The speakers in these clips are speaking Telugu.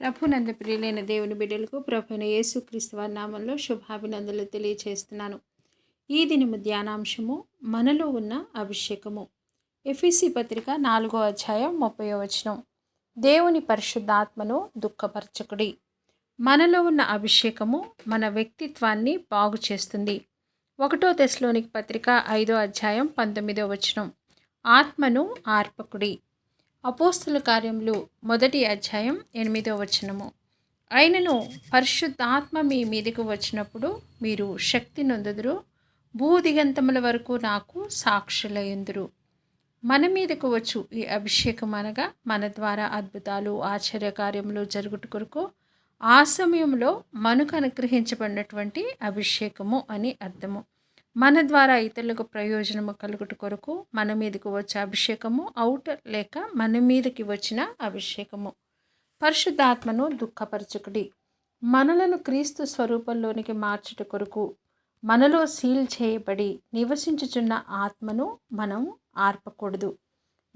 ప్రభునంద ప్రియులైన దేవుని బిడ్డలకు ప్రభుని యేసుక్రీస్తు క్రీస్తు నామంలో శుభాభినందనలు తెలియచేస్తున్నాను. ఈ దినము ధ్యానాంశము మనలో ఉన్న అభిషేకము. ఎఫీసీ పత్రిక నాలుగో అధ్యాయం ముప్పై వచనం. దేవుని పరిశుద్ధాత్మను దుఃఖపరచకుడి. మనలో ఉన్న అభిషేకము మన వ్యక్తిత్వాన్ని బాగు చేస్తుంది. ఒకటో తెశలోనికి పత్రిక ఐదో అధ్యాయం పంతొమ్మిదో వచనం. ఆత్మను ఆర్పకుడి. అపోస్తుల కార్యములు మొదటి అధ్యాయం ఎనిమిదో వచనము. అయినను పరిశుద్ధాత్మ మీ మీదకు వచ్చినప్పుడు మీరు శక్తి నొందుదురు భూదిగంతముల వరకు నాకు సాక్షులయ్యుందురు మన మీదకు వచ్చు ఈ అభిషేకం అనగా మన ద్వారా అద్భుతాలు ఆశ్చర్య కార్యములు జరుగుట కొరకు ఆ సమయంలో మనకు అనుగ్రహించబడినటువంటి అభిషేకము అని అర్థము. మన ద్వారా ఇతరులకు ప్రయోజనము కలుగుట కొరకు మన మీదకి వచ్చే అభిషేకము అవుట్ లేక మన మీదకి వచ్చిన అభిషేకము. పరిశుద్ధాత్మను దుఃఖపరచుకుడి. మనలను క్రీస్తు స్వరూపంలోనికి మార్చుట కొరకు మనలో సీల్ చేయబడి నివసించుచున్న ఆత్మను మనం ఆర్పకూడదు.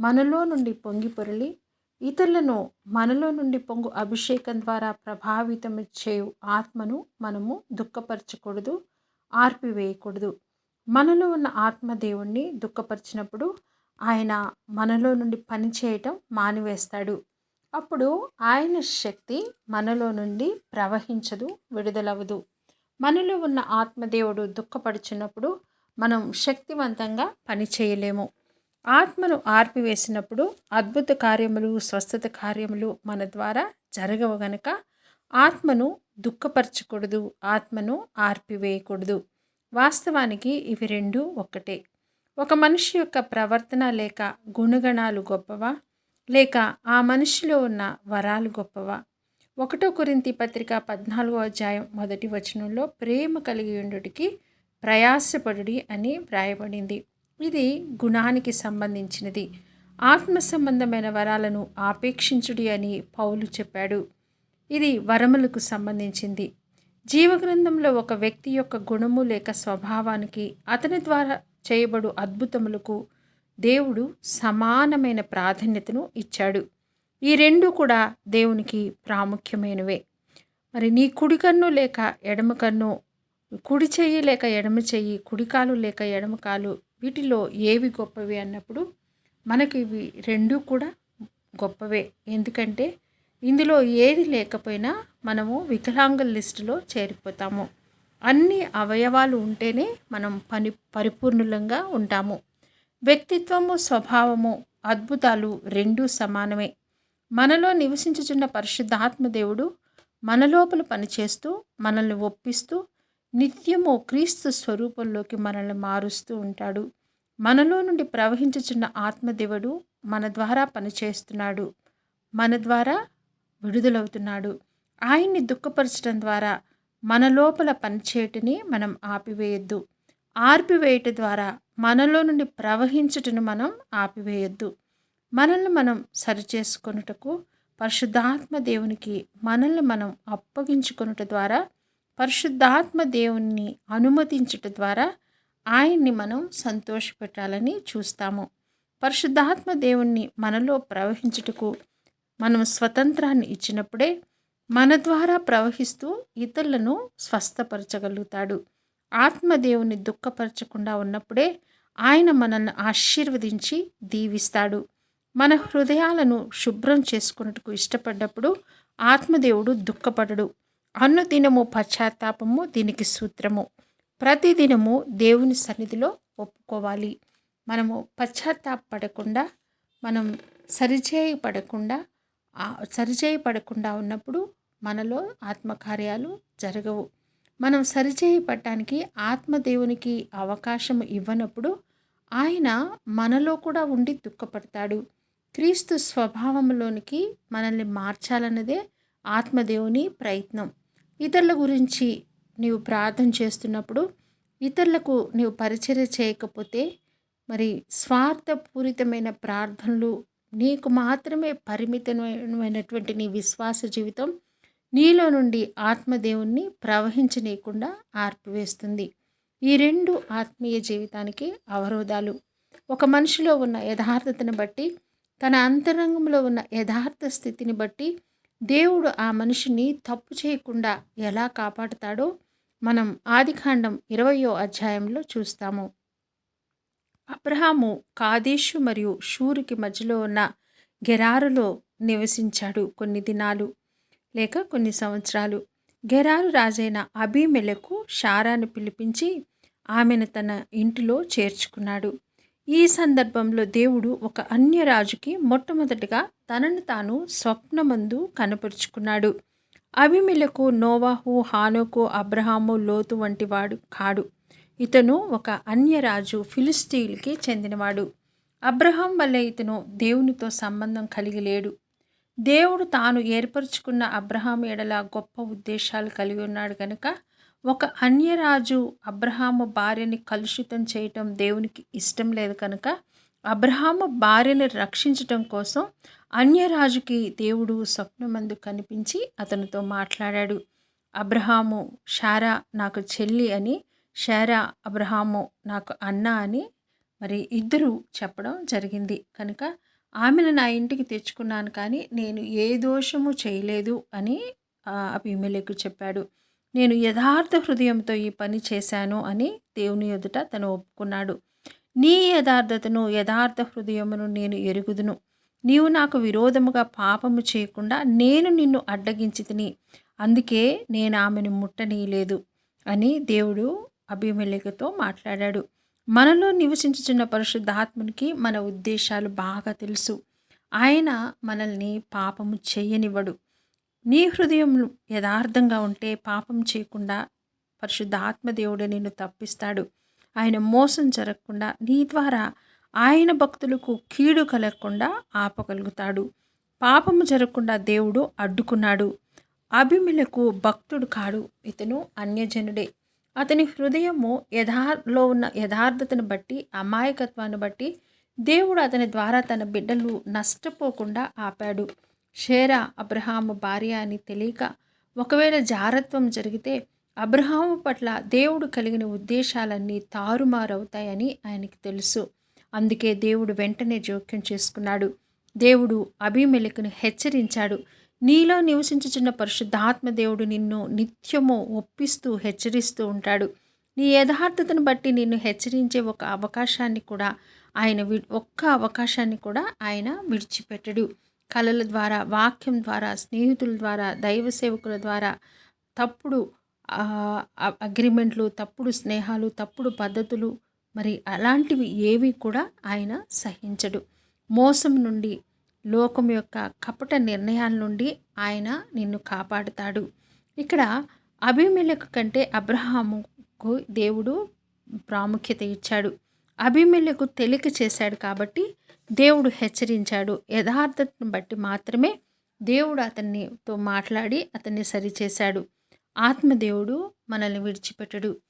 మనలో నుండి పొంగి పొరలి ఇతరులను మనలో నుండి పొంగు అభిషేకం ద్వారా ప్రభావితం చేయు ఆత్మను మనము దుఃఖపరచకూడదు ఆర్పివేయకూడదు. మనలో ఉన్న ఆత్మదేవుణ్ణి దుఃఖపరిచినప్పుడు ఆయన మనలో నుండి పనిచేయటం మానివేస్తాడు. అప్పుడు ఆయన శక్తి మనలో నుండి ప్రవహించదు విడుదలవదు మనలో ఉన్న ఆత్మదేవుడు దుఃఖపడుచున్నప్పుడు మనం శక్తివంతంగా పనిచేయలేము ఆత్మను ఆర్పివేసినప్పుడు అద్భుత కార్యములు స్వస్థత కార్యములు మన ద్వారా జరగవు గనక ఆత్మను దుఃఖపరచకూడదు ఆత్మను ఆర్పివేయకూడదు. వాస్తవానికి ఇవి రెండు ఒక్కటే. ఒక మనిషి యొక్క ప్రవర్తన లేక గుణగణాలు గొప్పవా? లేక ఆ మనిషిలో ఉన్న వరాలు గొప్పవా? ఒకటో కురింతి పత్రిక పద్నాలుగో అధ్యాయం మొదటి వచనంలో ప్రేమ కలిగి ఉండుటికి ప్రయాసపడుడి అని వ్రాయబడింది. ఇది గుణానికి సంబంధించినది. ఆత్మ సంబంధమైన వరాలను ఆపేక్షించుడి అని పౌలు చెప్పాడు. ఇది వరములకు సంబంధించింది. జీవగ్రంథంలో ఒక వ్యక్తి యొక్క గుణము లేక స్వభావానికి అతని ద్వారా చేయబడు అద్భుతములకు దేవుడు సమానమైన ప్రాధాన్యతను ఇచ్చాడు. ఈ రెండు కూడా దేవునికి ప్రాముఖ్యమైనవే. మరి నీ కుడి కన్ను లేక ఎడమ కన్ను కుడి చెయ్యి లేక ఎడమ చెయ్యి కుడికాలు లేక ఎడమ కాలు వీటిలో ఏవి గొప్పవి అన్నప్పుడు మనకి ఇవి రెండూ కూడా గొప్పవే. ఎందుకంటే ఇందులో ఏది లేకపోయినా మనము వికలాంగుల లిస్టులో చేరిపోతాము. అన్ని అవయవాలు ఉంటేనే మనం పని పరిపూర్ణులంగా ఉంటాము. వ్యక్తిత్వము స్వభావము అద్భుతాలు రెండూ సమానమే. మనలో నివసించుచున్న పరిశుద్ధాత్మదేవుడు మనలోపల మన లోపల పనిచేస్తూ మనల్ని ఒప్పిస్తూ నిత్యము క్రీస్తు స్వరూపంలోకి మనల్ని మారుస్తూ ఉంటాడు. మనలో నుండి ప్రవహించుచున్న ఆత్మదేవుడు మన ద్వారా పనిచేస్తున్నాడు. మన ద్వారా విడుదలవుతున్నాడు. ఆయన్ని దుఃఖపరచడం ద్వారా మన లోపల పనిచేయటని మనం ఆపివేయొద్దు. ఆర్పివేయట ద్వారా మనలో నుండి ప్రవహించుటను మనం ఆపివేయొద్దు. మనల్ని మనం సరిచేసుకొనుటకు పరిశుద్ధాత్మ దేవునికి మనల్ని మనం అప్పగించుకొనుట ద్వారా పరిశుద్ధాత్మ దేవుణ్ణి అనుమతించుట ద్వారా ఆయన్ని మనం సంతోషపెట్టాలని చూస్తాము. పరిశుద్ధాత్మ దేవుణ్ణి మనలో ప్రవహించుటకు మనం స్వతంత్రాన్ని ఇచ్చినప్పుడే మన ద్వారా ప్రవహిస్తూ ఇతరులను స్వస్థపరచగలుగుతాడు. ఆత్మదేవుని దుఃఖపరచకుండా ఉన్నప్పుడే ఆయన మనల్ని ఆశీర్వదించి దీవిస్తాడు. మన హృదయాలను శుభ్రం చేసుకున్నట్టుకు ఇష్టపడ్డప్పుడు ఆత్మదేవుడు దుఃఖపడడు. అనుదినము పశ్చాత్తాపము దీనికి సూత్రము. ప్రతిదినము దేవుని సన్నిధిలో ఒప్పుకోవాలి. మనము పశ్చాత్తాపడకుండా మనం సరిచేయపడకుండా సరిచేయపడకుండా ఉన్నప్పుడు మనలో ఆత్మకార్యాలు జరగవు. మనం సరిచేయబడటానికి ఆత్మదేవునికి అవకాశం ఇవ్వనప్పుడు ఆయన మనలో కూడా ఉండి దుఃఖపడతాడు. క్రీస్తు స్వభావంలోనికి మనల్ని మార్చాలన్నదే ఆత్మదేవుని ప్రయత్నం. ఇతరుల గురించి నీవు ప్రార్థన చేస్తున్నప్పుడు ఇతరులకు నీవు పరిచర్య చేయకపోతే మరి స్వార్థపూరితమైన ప్రార్థనలు నీకు మాత్రమే పరిమితమైనటువంటి నీ విశ్వాస జీవితం నీలో నుండి ఆత్మదేవుణ్ణి ప్రవహించనీయకుండా ఆర్పివేస్తుంది. ఈ రెండు ఆత్మీయ జీవితానికి అవరోధాలు. ఒక మనిషిలో ఉన్న యథార్థతను బట్టి తన అంతరంగంలో ఉన్న యథార్థ స్థితిని బట్టి దేవుడు ఆ మనిషిని తప్పు చేయకుండా ఎలా కాపాడుతాడో మనం ఆదికాండం ఇరవయో అధ్యాయంలో చూస్తాము. అబ్రహాము కాదేశు మరియు షూరుకి మధ్యలో ఉన్న గెరారులో నివసించాడు కొన్ని దినాలు లేక కొన్ని సంవత్సరాలు. గెరారు రాజైన అభిమెలకు షారాను పిలిపించి ఆమెను తన ఇంటిలో చేర్చుకున్నాడు. ఈ సందర్భంలో దేవుడు ఒక అన్యరాజుకి మొట్టమొదటిగా తనను తాను స్వప్నమందు కనపరుచుకున్నాడు. అభిమిలకు నోవాహు హానోకు అబ్రహాము లోతు వంటి వాడు కాడు. ఇతను ఒక అన్యరాజు ఫిలిస్తీన్కి చెందినవాడు. అబ్రహం వల్ల ఇతను దేవునితో సంబంధం కలిగి లేడు. దేవుడు తాను ఏర్పరచుకున్న అబ్రహాం ఎడల గొప్ప ఉద్దేశాలు కలిగి ఉన్నాడు కనుక ఒక అన్యరాజు అబ్రహాము భార్యని కలుషితం చేయటం దేవునికి ఇష్టం లేదు కనుక అబ్రహాము భార్యని రక్షించటం కోసం అన్యరాజుకి దేవుడు స్వప్నమందు కనిపించి అతనితో మాట్లాడాడు. అబ్రహాము షారా నాకు చెల్లి అని షారా అబ్రహాము నాకు అన్న అని మరి ఇద్దరు చెప్పడం జరిగింది. కనుక ఆమెను నా ఇంటికి తెచ్చుకున్నాను కానీ నేను ఏ దోషము చేయలేదు అని అభిమేలకు చెప్పాడు. నేను యథార్థ హృదయంతో ఈ పని చేశాను అని దేవుని ఎదుట తను ఒప్పుకున్నాడు. నీ యథార్థతను యథార్థ హృదయమును నేను ఎరుగుదును. నీవు నాకు విరోధముగా పాపము చేయకుండా నేను నిన్ను అడ్డగించి తిని అందుకే నేను ఆమెను ముట్టనీయలేదు అని దేవుడు అభిమేలకతో మాట్లాడాడు. మనలో నివసించుచున్న పరిశుద్ధాత్మునికి మన ఉద్దేశాలు బాగా తెలుసు. ఆయన మనల్ని పాపము చేయనివ్వడు. నీ హృదయం యథార్థంగా ఉంటే పాపం చేయకుండా పరిశుద్ధాత్మదేవుడు నిన్ను తప్పిస్తాడు. ఆయన మోసం జరగకుండా నీ ద్వారా ఆయన భక్తులకు కీడు కలగకుండా ఆపగలుగుతాడు. పాపము జరగకుండా దేవుడు అడ్డుకున్నాడు. అభిమిలకు భక్తుడు కాడు. ఇతను అన్యజనుడే. అతని హృదయము యథార్లో ఉన్న యథార్థతను బట్టి అమాయకత్వాన్ని బట్టి దేవుడు అతని ద్వారా తన బిడ్డలు నష్టపోకుండా ఆపాడు. షేరా అబ్రహాము భార్య అని తెలియక ఒకవేళ జారత్వం జరిగితే అబ్రహాము పట్ల దేవుడు కలిగిన ఉద్దేశాలన్నీ తారుమారవుతాయని ఆయనకి తెలుసు. అందుకే దేవుడు వెంటనే జోక్యం చేసుకున్నాడు. దేవుడు అభిమెలకును హెచ్చరించాడు. నీలో నివసించుచున్న పరిశుద్ధాత్మదేవుడు నిన్ను నిత్యము ఒప్పిస్తూ హెచ్చరిస్తూ ఉంటాడు. నీ యథార్థతను బట్టి నిన్ను హెచ్చరించే ఒక అవకాశాన్ని కూడా ఆయన వి ఒక్క అవకాశాన్ని కూడా ఆయన విడిచిపెట్టడు. కళల ద్వారా వాక్యం ద్వారా స్నేహితుల ద్వారా దైవ సేవకుల ద్వారా తప్పుడు అగ్రిమెంట్లు తప్పుడు స్నేహాలు తప్పుడు పద్ధతులు మరి అలాంటివి ఏవి కూడా ఆయన సహించడు. మోసం నుండి లోకం యొక్క కపట నిర్ణయాల నుండి ఆయన నిన్ను కాపాడుతాడు. ఇక్కడ అభిమేలకు కంటే అబ్రహాముకు దేవుడు ప్రాముఖ్యత ఇచ్చాడు. అభిమేలకు తెలిక చేశాడు కాబట్టి దేవుడు హెచ్చరించాడు. యథార్థతను బట్టి మాత్రమే దేవుడు అతన్నితో మాట్లాడి అతన్ని సరిచేశాడు. ఆత్మదేవుడు మనల్ని విడిచిపెట్టడు.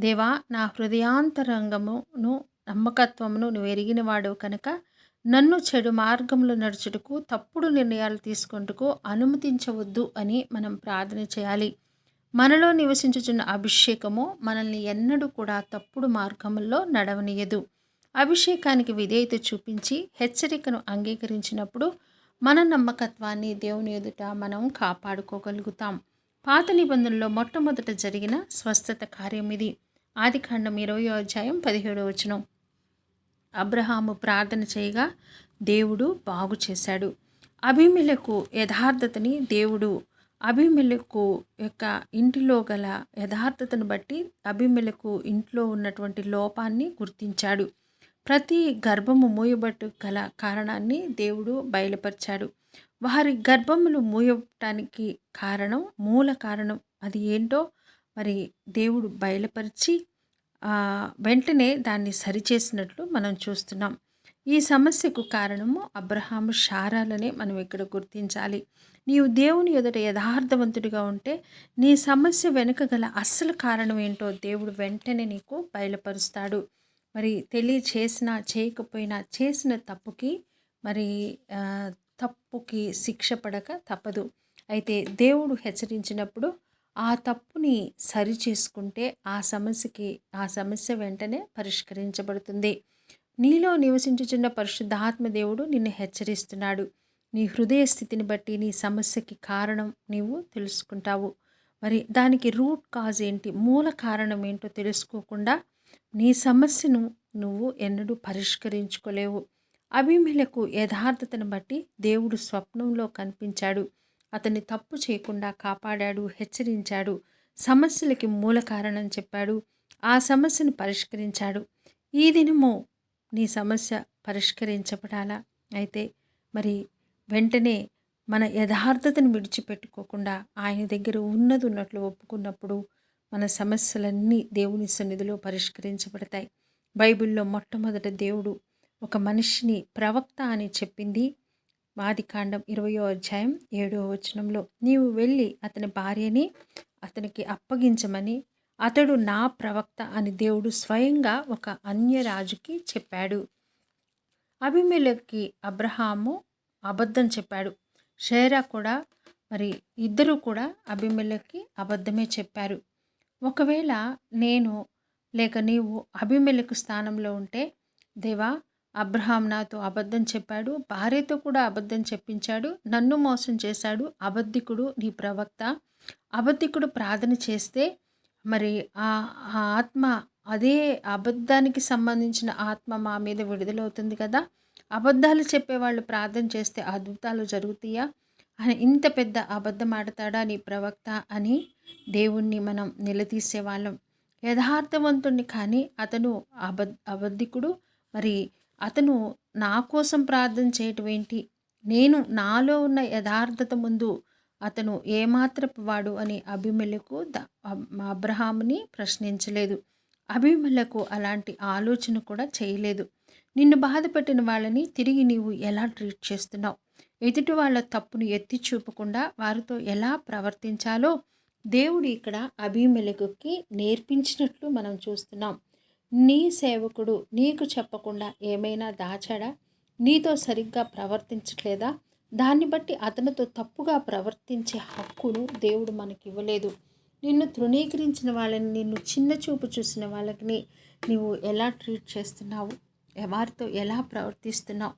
దేవా నా హృదయాంతరంగమును నమ్మకత్వమును నువ్వు ఎరిగిన వాడు కనుక నన్ను చెడు మార్గంలో నడుచుటకు తప్పుడు నిర్ణయాలు తీసుకుంటకు అనుమతించవద్దు అని మనం ప్రార్థన చేయాలి. మనలో నివసించుచున్న అభిషేకము మనల్ని ఎన్నడూ కూడా తప్పుడు మార్గంలో నడవనీయదు. అభిషేకానికి విధేయత చూపించి హెచ్చరికను అంగీకరించినప్పుడు మన నమ్మకత్వాన్ని దేవుని ఎదుట మనం కాపాడుకోగలుగుతాం. పాత నిబంధనలో మొట్టమొదట జరిగిన స్వస్థత కార్యం ఇది ఆదికాండం ఇరవై అధ్యాయం పదిహేడో వచనం. అబ్రహాము ప్రార్థన చేయగా దేవుడు బాగు చేశాడు. అభిమిలకు యథార్థతని దేవుడు అభిమిలకు యొక్క ఇంటిలో గల యథార్థతను బట్టి అభిమిలకు ఇంట్లో ఉన్నటువంటి లోపాన్ని గుర్తించాడు. ప్రతి గర్భము మూయబట్టు గల కారణాన్ని దేవుడు బయలుపరిచాడు. వారి గర్భములు మూయటానికి కారణం మూల కారణం అది ఏంటో మరి దేవుడు బయలుపరిచి వెంటనే దాన్ని సరిచేసినట్లు మనం చూస్తున్నాం. ఈ సమస్యకు కారణము అబ్రహాము షారాలనే మనం ఇక్కడ గుర్తించాలి. నీవు దేవుని ఎదుట యథార్థవంతుడిగా ఉంటే నీ సమస్య వెనుక గల అస్సలు కారణం ఏంటో దేవుడు వెంటనే నీకు బయలుపరుస్తాడు. మరి తెలియచేసినా చేయకపోయినా చేసిన తప్పుకి మరి తప్పుకి శిక్ష పడక తప్పదు. అయితే దేవుడు హెచ్చరించినప్పుడు ఆ తప్పుని సరి చేసుకుంటే ఆ సమస్యకి ఆ సమస్య వెంటనే పరిష్కరించబడుతుంది. నీలో నివసించుచున్న పరిశుద్ధాత్మ దేవుడు నిన్ను హెచ్చరిస్తున్నాడు. నీ హృదయ స్థితిని బట్టి నీ సమస్యకి కారణం నీవు తెలుసుకుంటావు. మరి దానికి రూట్ కాజ్ ఏంటి? మూల కారణం ఏంటో తెలుసుకోకుండా నీ సమస్యను నువ్వు ఎన్నడూ పరిష్కరించుకోలేవు. అభిమేలకు యథార్థతను బట్టి దేవుడు స్వప్నంలో కనిపించాడు. అతన్ని తప్పు చేయకుండా కాపాడాడు హెచ్చరించాడు. సమస్యలకి మూల కారణం చెప్పాడు. ఆ సమస్యను పరిష్కరించాడు. ఈ దినము నీ సమస్య పరిష్కరించబడాలా? అయితే మరి వెంటనే మన యథార్థతను విడిచిపెట్టుకోకుండా ఆయన దగ్గర ఉన్నది ఉన్నట్లు ఒప్పుకున్నప్పుడు మన సమస్యలన్నీ దేవుని సన్నిధిలో పరిష్కరించబడతాయి. బైబిల్లో మొట్టమొదట దేవుడు ఒక మనిషిని ప్రవక్త అని చెప్పింది. వాదికాండం ఇరవయో అధ్యాయం ఏడో వచనంలో నీవు వెళ్ళి అతని భార్యని అతనికి అప్పగించమని అతడు నా ప్రవక్త అని దేవుడు స్వయంగా ఒక అన్యరాజుకి చెప్పాడు. అభిమేలకి అబ్రహాము అబద్ధం చెప్పాడు. షేరా కూడా మరి ఇద్దరు కూడా అభిమేలకి అబద్ధమే చెప్పారు. ఒకవేళ నేను లేక నీవు అభిమేలకు స్థానంలో ఉంటే దేవా అబ్రహాం నాతో అబద్ధం చెప్పాడు భార్యతో కూడా అబద్ధం చెప్పించాడు నన్ను మోసం చేశాడు అబద్ధికుడు నీ ప్రవక్త. అబద్ధికుడు ప్రార్థన చేస్తే మరి ఆ ఆ ఆత్మ అదే అబద్ధానికి సంబంధించిన ఆత్మ మా మీద విడుదలవుతుంది కదా. అబద్ధాలు చెప్పేవాళ్ళు ప్రార్థన చేస్తే అద్భుతాలు జరుగుతాయా? అని ఇంత పెద్ద అబద్ధం ఆడతాడా నీ ప్రవక్త అని దేవుణ్ణి మనం నిలదీసేవాళ్ళం యథార్థవంతుణ్ణి కానీ అతను అబద్ అబద్ధికుడు. మరి అతను నా కోసం ప్రార్థన చేయటం ఏంటి నేను నాలో ఉన్న యథార్థత ముందు అతను ఏమాత్రపు వాడు అని అభిమలకు అబ్రహాముని ప్రశ్నించలేదు. అభిమలకు అలాంటి ఆలోచన కూడా చేయలేదు. నిన్ను బాధపెట్టిన వాళ్ళని తిరిగి నీవు ఎలా ట్రీట్ చేస్తున్నావు? ఎదుటి వాళ్ళ తప్పును ఎత్తి చూపకుండా వారితో ఎలా ప్రవర్తించాలో దేవుడు ఇక్కడ అభిమలకుకి నేర్పించినట్లు మనం చూస్తున్నాం. నీ సేవకుడు నీకు చెప్పకుండా ఏమైనా దాచాడా? నీతో సరిగ్గా ప్రవర్తించట్లేదా? దాన్ని బట్టి అతనితో తప్పుగా ప్రవర్తించే హక్కును దేవుడు మనకి ఇవ్వలేదు నిన్ను తృణీకరించిన వాళ్ళని నిన్ను చిన్న చూపు చూసిన వాళ్ళకి నీవు ఎలా ట్రీట్ చేస్తున్నావు? వారితో ఎలా ప్రవర్తిస్తున్నావు?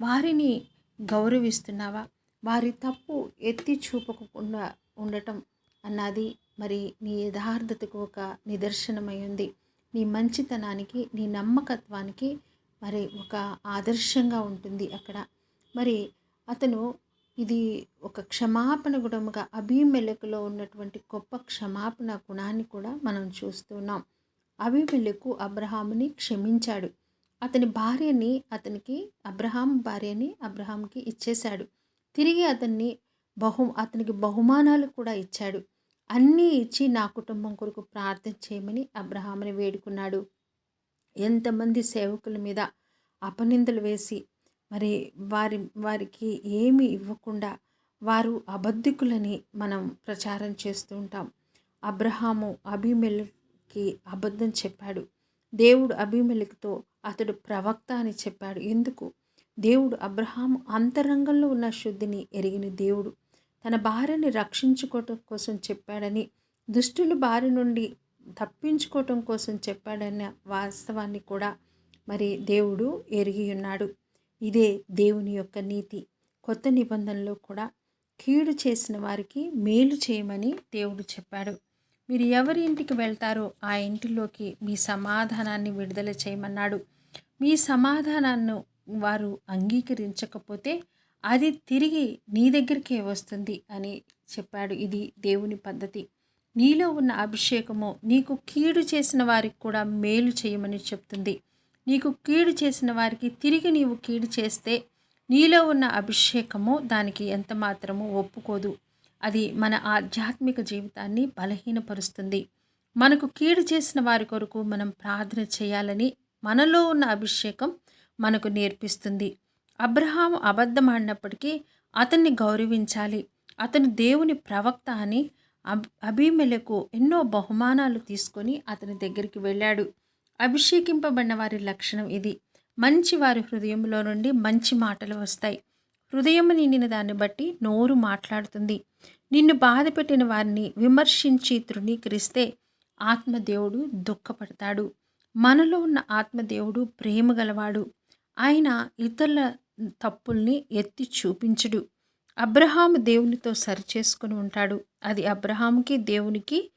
వారిని గౌరవిస్తున్నావా? వారి తప్పు ఎత్తి చూపకుండా ఉండటం అన్నది మరి నీ యథార్థతకు ఒక నిదర్శనమై ఉంది. నీ మంచితనానికి నీ నమ్మకత్వానికి మరి ఒక ఆదర్శంగా ఉంటుంది అక్కడ. మరి అతను ఇది ఒక క్షమాపణ గుణముగా అభిమెలకులో ఉన్నటువంటి గొప్ప క్షమాపణ గుణాన్ని కూడా మనం చూస్తున్నాం అభిమెలకు అబ్రహాముని క్షమించాడు. అతని భార్యని అతనికి అబ్రహాం భార్యని అబ్రహాంకి ఇచ్చేశాడు. తిరిగి అతన్ని బహు అతనికి బహుమానాలు కూడా ఇచ్చాడు. అన్నీ ఇచ్చి నా కుటుంబం కొరకు ప్రార్థన చేయమని అబ్రహాముని వేడుకున్నాడు. ఎంతమంది సేవకుల మీద అపనిందలు వేసి మరి వారి వారికి ఏమి ఇవ్వకుండా వారు అబద్ధికులని మనం ప్రచారం చేస్తూ ఉంటాం. అబ్రహాము అభిమెల్కి అబద్ధం చెప్పాడు. దేవుడు అభిమెలకుతో అతడు ప్రవక్త అని చెప్పాడు. ఎందుకు? దేవుడు అబ్రహాము అంతరంగంలో ఉన్న శుద్ధిని ఎరిగిన దేవుడు. తన భార్యని రక్షించుకోవటం కోసం చెప్పాడని దుష్టుల బారి నుండి తప్పించుకోవటం కోసం చెప్పాడన్న వాస్తవాన్ని కూడా మరి దేవుడు ఎరిగి ఉన్నాడు. ఇదే దేవుని యొక్క నీతి. కొత్త నిబంధనలో కూడా కీడు చేసిన వారికి మేలు చేయమని దేవుడు చెప్పాడు. మీరు ఎవరి ఇంటికి వెళ్తారో ఆ ఇంటిలోకి మీ సమాధానాన్ని విడుదల చేయమన్నాడు. మీ సమాధానాన్ని వారు అంగీకరించకపోతే అది తిరిగి నీ దగ్గరికే వస్తుంది అని చెప్పాడు. ఇది దేవుని పద్ధతి. నీలో ఉన్న అభిషేకము నీకు కీడు చేసిన వారికి కూడా మేలు చేయమని చెప్తుంది. నీకు కీడు చేసిన వారికి తిరిగి నీవు కీడు చేస్తే నీలో ఉన్న అభిషేకము దానికి ఎంత మాత్రము ఒప్పుకోదు. అది మన ఆధ్యాత్మిక జీవితాన్ని బలహీనపరుస్తుంది. మనకు కీడు చేసిన వారి కొరకు మనం ప్రార్థన చేయాలని మనలో ఉన్న అభిషేకం మనకు నేర్పిస్తుంది. అబ్రహాం అబద్ధం ఆడినప్పటికీ అతన్ని గౌరవించాలి. అతను దేవుని ప్రవక్త అని అబ్ అభిమెలకు ఎన్నో బహుమానాలు తీసుకొని అతని దగ్గరికి వెళ్ళాడు. అభిషేకింపబడిన వారి లక్షణం ఇది. మంచి వారి హృదయంలో నుండి మంచి మాటలు వస్తాయి. హృదయం నిండిన దాన్ని బట్టి నోరు మాట్లాడుతుంది. నిన్ను బాధ పెట్టిన వారిని విమర్శించి తృణీకరిస్తే ఆత్మదేవుడు దుఃఖపడతాడు. మనలో ఉన్న ఆత్మదేవుడు ప్రేమ గలవాడు. ఆయన ఇతరుల తప్పుల్ని ఎత్తి చూపించడు. అబ్రహాము దేవునితో సరిచేసుకొని ఉంటాడు. అది అబ్రహాముకి దేవునికి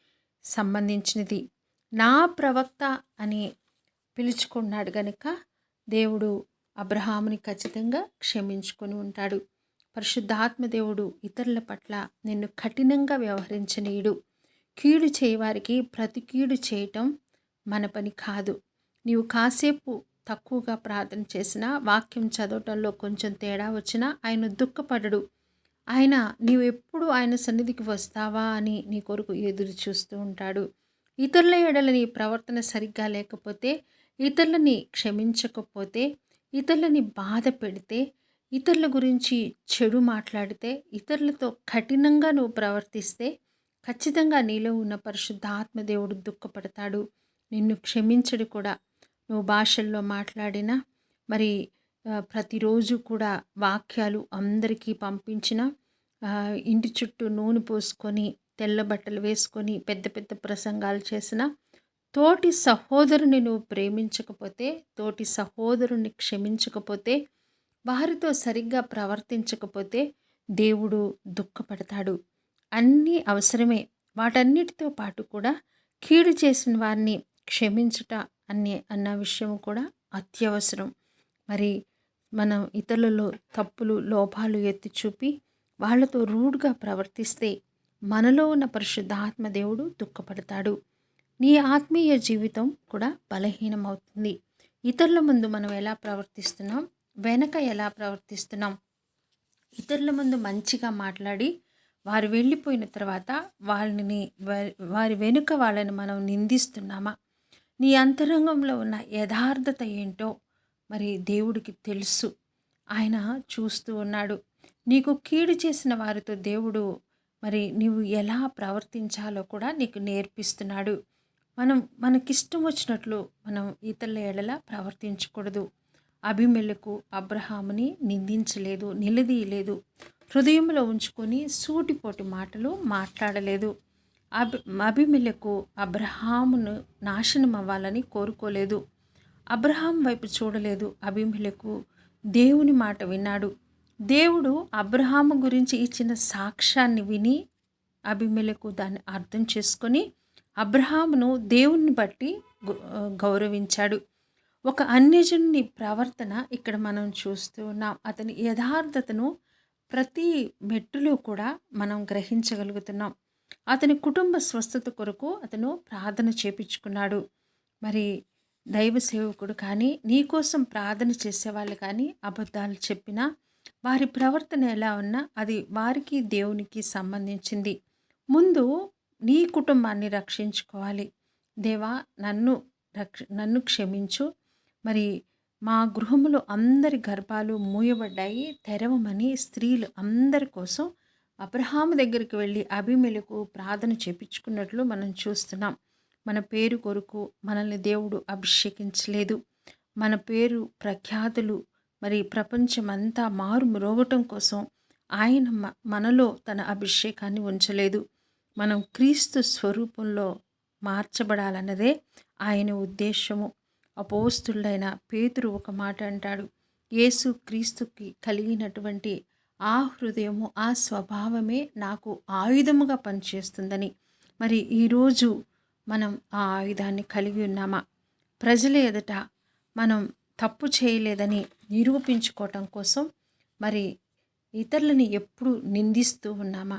సంబంధించినది. నా ప్రవక్త అని పిలుచుకున్నాడు గనుక దేవుడు అబ్రహాముని ఖచ్చితంగా క్షమించుకొని ఉంటాడు. పరిశుద్ధాత్మ దేవుడు ఇతరుల పట్ల నిన్ను కఠినంగా వ్యవహరించనీయుడు. కీడు చేయవారికి ప్రతి కీడు చేయటం మన పని కాదు. నీవు కాసేపు తక్కువగా ప్రార్థన చేసినా వాక్యం చదవటంలో కొంచెం తేడా వచ్చినా ఆయన దుఃఖపడడు. ఆయన నీవు ఎప్పుడు ఆయన సన్నిధికి వస్తావా? అని నీ కొరకు ఎదురు చూస్తూ ఉంటాడు. ఇతరుల ఎడల నీ ప్రవర్తన సరిగ్గా లేకపోతే ఇతరులని క్షమించకపోతే ఇతరులని బాధ పెడితే ఇతరుల గురించి చెడు మాట్లాడితే ఇతరులతో కఠినంగా నువ్వు ప్రవర్తిస్తే ఖచ్చితంగా నీలో ఉన్న పరిశుద్ధ ఆత్మదేవుడు దుఃఖపడతాడు. నిన్ను క్షమించడు కూడా. నువ్వు భాషల్లో మాట్లాడినా మరి ప్రతిరోజు కూడా వాక్యాలు అందరికీ పంపించిన ఇంటి చుట్టూ నూనె పోసుకొని తెల్ల బట్టలు వేసుకొని పెద్ద పెద్ద ప్రసంగాలు చేసిన తోటి సహోదరుని నువ్వు ప్రేమించకపోతే తోటి సహోదరుని క్షమించకపోతే వారితో సరిగ్గా ప్రవర్తించకపోతే దేవుడు దుఃఖపడతాడు. అన్నీ అవసరమే. వాటన్నిటితో పాటు కూడా కీడు చేసిన వారిని క్షమించుట అన్ని అన్న విషయం కూడా అత్యవసరం. మరి మనం ఇతరులలో తప్పులు లోపాలు ఎత్తి చూపి వాళ్ళతో రూడ్గా ప్రవర్తిస్తే మనలో ఉన్న పరిశుద్ధాత్మ దేవుడు దుఃఖపడతాడు. నీ ఆత్మీయ జీవితం కూడా బలహీనమవుతుంది. ఇతరుల ముందు మనం ఎలా ప్రవర్తిస్తున్నాం? వెనక ఎలా ప్రవర్తిస్తున్నాం? ఇతరుల ముందు మంచిగా మాట్లాడి వారు వెళ్ళిపోయిన తర్వాత వాళ్ళని వారి వెనుక వాళ్ళని మనం నిందిస్తున్నామా? నీ అంతరంగంలో ఉన్న యథార్థత ఏంటో మరి దేవుడికి తెలుసు. ఆయన చూస్తూ ఉన్నాడు. నీకు కీడు చేసిన వారితో దేవుడు మరి నీవు ఎలా ప్రవర్తించాలో కూడా నీకు నేర్పిస్తున్నాడు. మనం మనకిష్టం వచ్చినట్లు మనం ఇతరుల ఎడల ప్రవర్తించకూడదు. అభిమెలకు అబ్రహాముని నిందించలేదు నిలదీయలేదు. హృదయంలో ఉంచుకొని సూటిపోటి మాటలు మాట్లాడలేదు. అభి అభిమెలకు అబ్రహామును నాశనం అవ్వాలని కోరుకోలేదు. అబ్రహాం వైపు చూడలేదు. అభిమెలకు దేవుని మాట విన్నాడు. దేవుడు అబ్రహాము గురించి ఇచ్చిన సాక్ష్యాన్ని విని అభిమెలకు దాన్ని అర్థం చేసుకొని అబ్రహామును దేవుణ్ణి బట్టి గౌరవించాడు. ఒక అన్యజనుని ప్రవర్తన ఇక్కడ మనం చూస్తూ ఉన్నాం. అతని యథార్థతను ప్రతి మెట్టులో కూడా మనం గ్రహించగలుగుతున్నాం. అతని కుటుంబ స్వస్థత కొరకు అతను ప్రార్థన చేపించుకున్నాడు. మరి దైవ సేవకుడు కానీ నీకోసం ప్రార్థన చేసేవాళ్ళు కానీ అబద్ధాలు చెప్పినా వారి ప్రవర్తన ఎలా ఉన్నా అది వారికి దేవునికి సంబంధించింది. ముందు నీ కుటుంబాన్ని రక్షించుకోవాలి. దేవా నన్ను రక్ష నన్ను క్షమించు. మరి మా గృహములో అందరి గర్భాలు మూయబడ్డాయి తెరవమని స్త్రీలు అందరి కోసం అబ్రహాము దగ్గరికి వెళ్ళి అభిమెలకు ప్రార్థన చేపించుకున్నట్లు మనం చూస్తున్నాం. మన పేరు కొరకు మనల్ని దేవుడు అభిషేకించలేదు. మన పేరు ప్రఖ్యాతులు మరి ప్రపంచమంతా మారు మ్రోగటం కోసం ఆయన మనలో తన అభిషేకాన్ని ఉంచలేదు. మనం క్రీస్తు స్వరూపంలో మార్చబడాలన్నదే ఆయన ఉద్దేశము. అపోస్తుడైన పేతురు ఒక మాట అంటాడు. యేసు క్రీస్తుకి కలిగినటువంటి ఆ హృదయము ఆ స్వభావమే నాకు ఆయుధముగా పనిచేస్తుందని. మరి ఈరోజు మనం ఆ ఆయుధాన్ని కలిగి ఉన్నామా? ప్రజల ఎదుట మనం తప్పు చేయలేదని నిరూపించుకోవటం కోసం మరి ఇతరులని ఎప్పుడు నిందిస్తూ ఉన్నామా?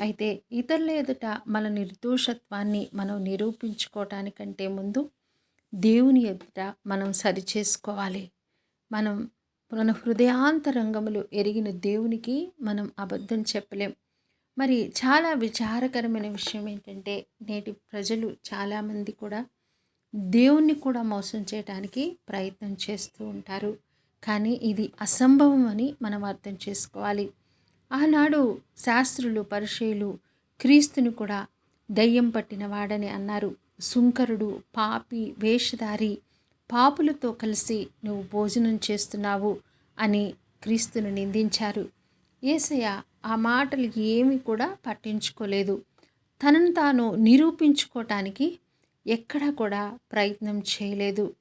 అయితే ఇతరుల ఎదుట మన నిర్దోషత్వాన్ని మనం నిరూపించుకోవటానికంటే ముందు దేవుని ఎదుట మనం సరిచేసుకోవాలి మనం మన హృదయాంతరంగములు ఎరిగిన దేవునికి మనం అబద్ధం చెప్పలేం. మరి చాలా విచారకరమైన విషయం ఏంటంటే నేటి ప్రజలు చాలామంది కూడా దేవుణ్ణి కూడా మోసం చేయడానికి ప్రయత్నం చేస్తూ ఉంటారు. కానీ ఇది అసంభవం అని మనం అర్థం చేసుకోవాలి. ఆనాడు శాస్త్రులు పరిచయులు క్రీస్తుని కూడా దయ్యం పట్టిన వాడని అన్నారు. సుంకరుడు పాపి వేషధారి పాపులతో కలిసి నువ్వు భోజనం చేస్తున్నావు అని క్రీస్తును నిందించారు. ఏసయ్య ఆ మాటలు ఏమీ కూడా పట్టించుకోలేదు. తనను తాను నిరూపించుకోవటానికి ఎక్కడా కూడా ప్రయత్నం చేయలేదు.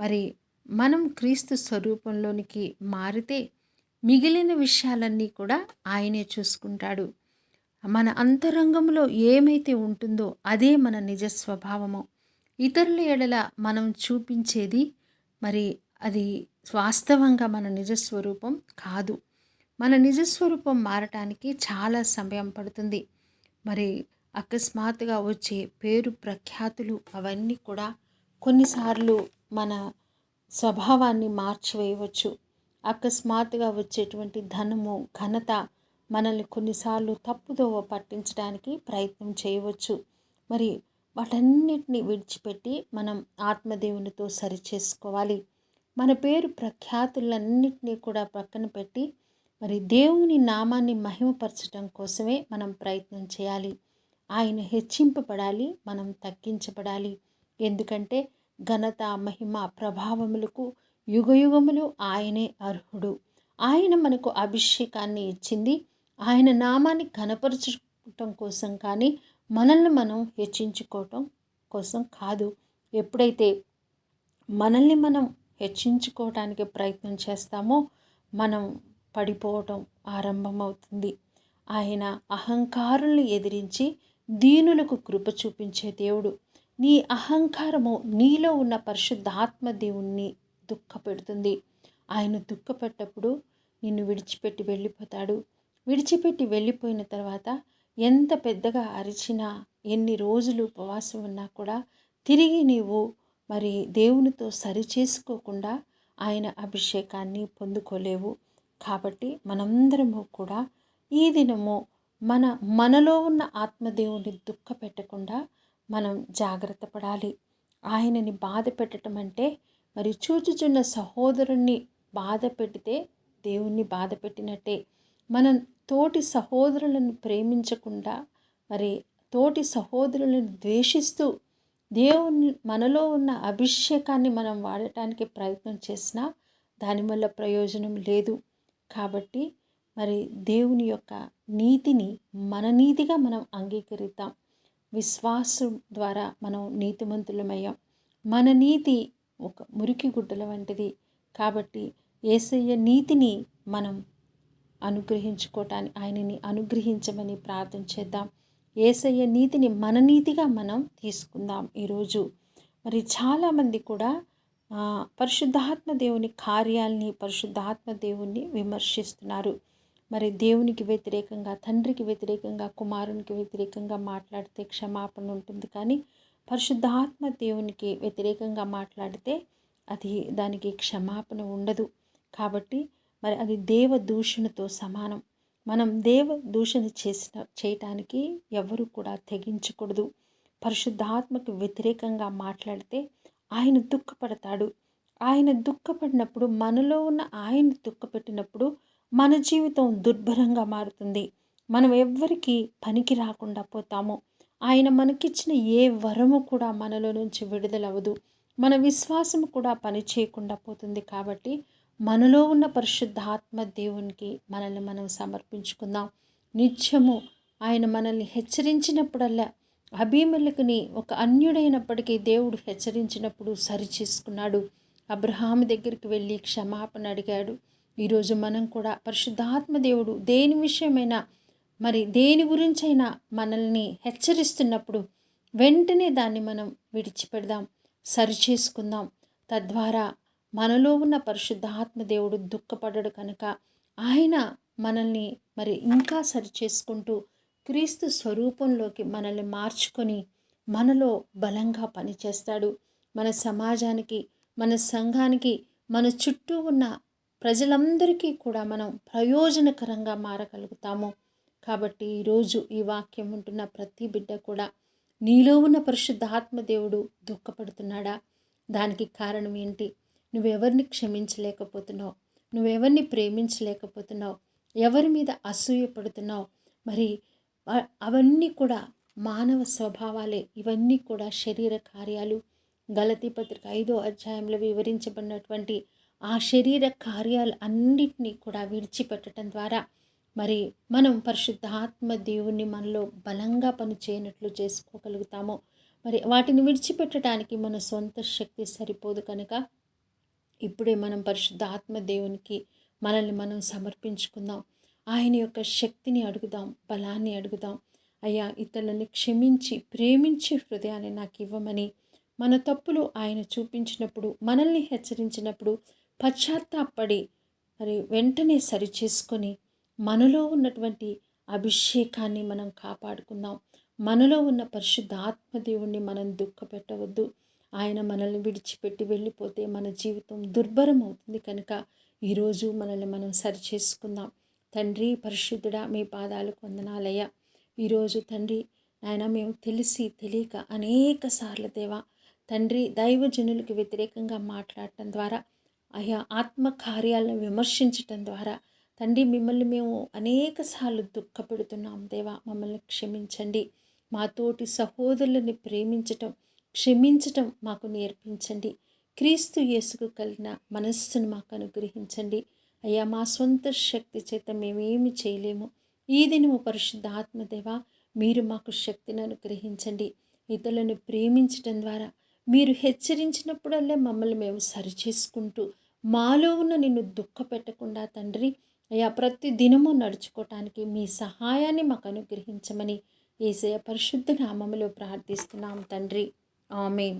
మరి మనం క్రీస్తు స్వరూపంలోనికి మారితే మిగిలిన విషయాలన్నీ కూడా ఆయనే చూసుకుంటాడు. మన అంతరంగంలో ఏమైతే ఉంటుందో అదే మన నిజ స్వభావము. ఇతరుల ఎడల మనం చూపించేది మరి అది వాస్తవంగా మన నిజస్వరూపం కాదు. మన నిజస్వరూపం మారటానికి చాలా సమయం పడుతుంది. మరి అకస్మాత్తుగా వచ్చే పేరు ప్రఖ్యాతులు అవన్నీ కూడా కొన్నిసార్లు మన స్వభావాన్ని మార్చివేయవచ్చు. అకస్మాత్తుగా వచ్చేటువంటి ధనము ఘనత మనల్ని కొన్నిసార్లు తప్పుదోవ పట్టించడానికి ప్రయత్నం చేయవచ్చు. మరి వాటన్నిటిని విడిచిపెట్టి మనం ఆత్మదేవునితో సరిచేసుకోవాలి. మన పేరు ప్రఖ్యాతులన్నింటినీ కూడా పక్కన పెట్టి మరి దేవుని నామాన్ని మహిమపరచడం కోసమే మనం ప్రయత్నం చేయాలి. ఆయన హెచ్చింపబడాలి మనం తగ్గించబడాలి. ఎందుకంటే ఘనత మహిమ ప్రభావములకు యుగయుగములు ఆయనే అర్హుడు. ఆయన మనకు అభిషేకాన్ని ఇచ్చింది. ఆయన నామాన్ని కనపరచడం కోసం కానీ మనల్ని మనం హెచ్చించుకోవటం కోసం కాదు. ఎప్పుడైతే మనల్ని మనం హెచ్చించుకోవటానికి ప్రయత్నం చేస్తామో మనం పడిపోవటం ఆరంభమవుతుంది. ఆయన అహంకారుల్ని ఎదిరించి దీనులకు కృప చూపించే దేవుడు. నీ అహంకారము నీలో ఉన్న పరిశుద్ధాత్మ దేవుణ్ణి దుఃఖపెడుతుంది. ఆయన దుఃఖపెట్టప్పుడు నిన్ను విడిచిపెట్టి వెళ్ళిపోతాడు. విడిచిపెట్టి వెళ్ళిపోయిన తర్వాత ఎంత పెద్దగా అరిచినా ఎన్ని రోజులు ఉపవాసం ఉన్నా కూడా తిరిగి నీవు మరి దేవునితో సరిచేసుకోకుండా ఆయన అభిషేకాన్ని పొందుకోలేవు. కాబట్టి మనందరము కూడా ఈ దినము మన మనలో ఉన్న ఆత్మదేవుని దుఃఖ పెట్టకుండా మనం జాగ్రత్త పడాలి. ఆయనని బాధ పెట్టడం అంటే మరి చూచుచున్న సహోదరుణ్ణి బాధ పెడితే దేవుణ్ణి బాధ పెట్టినట్టే. మనం తోటి సహోదరులను ప్రేమించకుండా మరి తోటి సహోదరులను ద్వేషిస్తూ దేవుని మనలో ఉన్న అభిషేకాన్ని మనం వాడటానికి ప్రయత్నం చేసినా దానివల్ల ప్రయోజనం లేదు. కాబట్టి మరి దేవుని యొక్క నీతిని మన నీతిగా మనం అంగీకరిద్దాం. విశ్వాసం ద్వారా మనం నీతిమంతులమయ్యాం. మన నీతి ఒక మురికి గుడ్డల వంటిది. కాబట్టి ఏసయ్య నీతిని మనం అనుగ్రహించుకోవటాన్ని ఆయనని అనుగ్రహించమని ప్రార్థన చేద్దాం. ఏసయ్య నీతిని మన నీతిగా మనం తీసుకుందాం ఈరోజు. మరి చాలామంది కూడా పరిశుద్ధాత్మ దేవుని కార్యాలని పరిశుద్ధాత్మ దేవుణ్ణి విమర్శిస్తున్నారు. మరి దేవునికి వ్యతిరేకంగా తండ్రికి వ్యతిరేకంగా కుమారునికి వ్యతిరేకంగా మాట్లాడితే క్షమాపణ ఉంటుంది. కానీ పరిశుద్ధాత్మ దేవునికి వ్యతిరేకంగా మాట్లాడితే అది దానికి క్షమాపణ ఉండదు. కాబట్టి మరి అది దేవ దూషణతో సమానం. మనం దేవ దూషణ చేసిన చేయటానికి ఎవరు కూడా తెగించకూడదు. పరిశుద్ధాత్మకు వ్యతిరేకంగా మాట్లాడితే ఆయన దుఃఖపడతాడు. ఆయన దుఃఖపడినప్పుడు మనలో ఉన్న ఆయన దుఃఖపెట్టినప్పుడు మన జీవితం దుర్భరంగా మారుతుంది. మనం ఎవ్వరికి పనికి రాకుండా పోతాము. ఆయన మనకిచ్చిన ఏ వరము కూడా మనలో నుంచి విడుదలవ్వదు. మన విశ్వాసం కూడా పని చేయకుండా పోతుంది కాబట్టి మనలో ఉన్న పరిశుద్ధాత్మ దేవునికి మనల్ని మనం సమర్పించుకుందాం. నిత్యము ఆయన మనల్ని హెచ్చరించినప్పుడల్లా అభిమలకుని ఒక అన్యుడైనప్పటికీ దేవుడు హెచ్చరించినప్పుడు సరిచేసుకున్నాడు. అబ్రహాము దగ్గరికి వెళ్ళి క్షమాపణ అడిగాడు. ఈరోజు మనం కూడా పరిశుద్ధాత్మ దేవుడు దేని విషయమైనా మరి దేని గురించైనా మనల్ని హెచ్చరిస్తున్నప్పుడు వెంటనే దాన్ని మనం విడిచిపెడదాం సరిచేసుకుందాం. తద్వారా మనలో ఉన్న పరిశుద్ధాత్మ దేవుడు దుఃఖపడడు కనుక ఆయన మనల్ని మరి ఇంకా సరిచేసుకుంటూ క్రీస్తు స్వరూపంలోకి మనల్ని మార్చుకొని మనలో బలంగా పనిచేస్తాడు. మన సమాజానికి మన సంఘానికి మన చుట్టూ ఉన్న ప్రజలందరికీ కూడా మనం ప్రయోజనకరంగా మారగలుగుతాము. కాబట్టి ఈరోజు ఈ వాక్యం ఉంటున్న ప్రతి బిడ్డ కూడా నీలో ఉన్న పరిశుద్ధాత్మ దేవుడు దుఃఖపడుతున్నాడా? దానికి కారణం ఏంటి? నువ్వెవరిని క్షమించలేకపోతున్నావు? నువ్వెవరిని ప్రేమించలేకపోతున్నావు? ఎవరి మీద అసూయపడుతున్నావు మరి అవన్నీ కూడా మానవ స్వభావాలే. ఇవన్నీ కూడా శరీర కార్యాలు. గలతీ పత్రిక ఐదో అధ్యాయంలో వివరించబడినటువంటి ఆ శరీర కార్యాలు అన్నింటినీ కూడా విడిచిపెట్టడం ద్వారా మరి మనం పరిశుద్ధాత్మ దేవుణ్ణి మనలో బలంగా పని చేయనట్లు చేసుకోగలుగుతాము. మరి వాటిని విడిచిపెట్టడానికి మన సొంత శక్తి సరిపోదు కనుక ఇప్పుడే మనం పరిశుద్ధ ఆత్మ దేవునికి మనల్ని మనం సమర్పించుకుందాం. ఆయన యొక్క శక్తిని అడుగుదాం బలాన్ని అడుగుదాం. అయ్యా ఇతరులని క్షమించి ప్రేమించి హృదయాన్ని నాకు ఇవ్వమని మన తప్పులు ఆయన చూపించినప్పుడు మనల్ని హెచ్చరించినప్పుడు పశ్చాత్తాపడి మరి వెంటనే సరిచేసుకొని మనలో ఉన్నటువంటి అభిషేకాన్ని మనం కాపాడుకుందాం. మనలో ఉన్న పరిశుద్ధ ఆత్మదేవుణ్ణి మనం దుఃఖపెట్టవద్దు. ఆయన మనల్ని విడిచిపెట్టి వెళ్ళిపోతే మన జీవితం దుర్భరం అవుతుంది కనుక ఈరోజు మనల్ని మనం సరిచేసుకుందాం. తండ్రి పరిశుద్ధుడా మీ పాదాలకు వందనాలయ్యా. ఈరోజు తండ్రి ఆయన మేము తెలిసి తెలియక అనేక సార్లు దేవా తండ్రి దైవజనులకు వ్యతిరేకంగా మాట్లాడటం ద్వారా అయ్యా ఆత్మకార్యాలను విమర్శించటం ద్వారా తండ్రి మిమ్మల్ని మేము అనేక సార్లు దుఃఖపెడుతున్నాం దేవా. మమ్మల్ని క్షమించండి. మా తోటి సహోదరులని ప్రేమించటం క్షమించటం మాకు నేర్పించండి. క్రీస్తు యేసుకు కలిగిన మనస్సును మాకు అనుగ్రహించండి. అయ్యా మా సొంత శక్తి చేత మేమేమి చేయలేము. ఈ దినము పరిశుద్ధ ఆత్మదేవ మీరు మాకు శక్తిని అనుగ్రహించండి. ఇతరులను ప్రేమించటం ద్వారా మీరు హెచ్చరించినప్పుడల్లే మమ్మల్ని మేము సరిచేసుకుంటూ మాలో ఉన్న నిన్ను దుఃఖ పెట్టకుండా తండ్రి అయ్యా ప్రతి దినము నడుచుకోవటానికి మీ సహాయాన్ని మాకు అనుగ్రహించమని ఏసయ పరిశుద్ధ నామములో ప్రార్థిస్తున్నాం తండ్రి. ఆమెన్